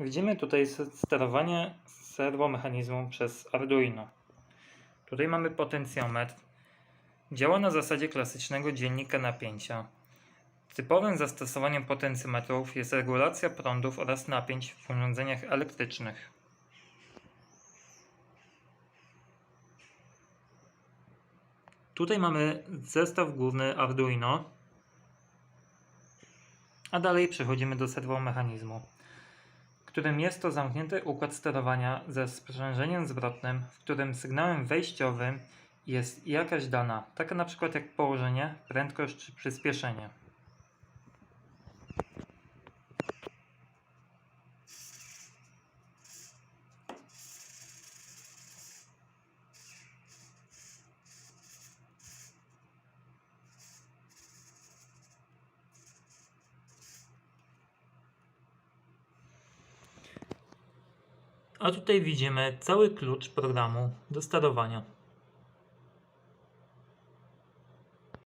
Widzimy tutaj sterowanie serwomechanizmu przez Arduino. Tutaj mamy potencjometr. Działa na zasadzie klasycznego dziennika napięcia. Typowym zastosowaniem potencjometrów jest regulacja prądów oraz napięć w urządzeniach elektrycznych. Tutaj mamy zestaw główny Arduino, a dalej przechodzimy do serwomechanizmu, którym jest to zamknięty układ sterowania ze sprzężeniem zwrotnym, w którym sygnałem wejściowym jest jakaś dana, taka na przykład jak położenie, prędkość czy przyspieszenie. A tutaj widzimy cały klucz programu do sterowania.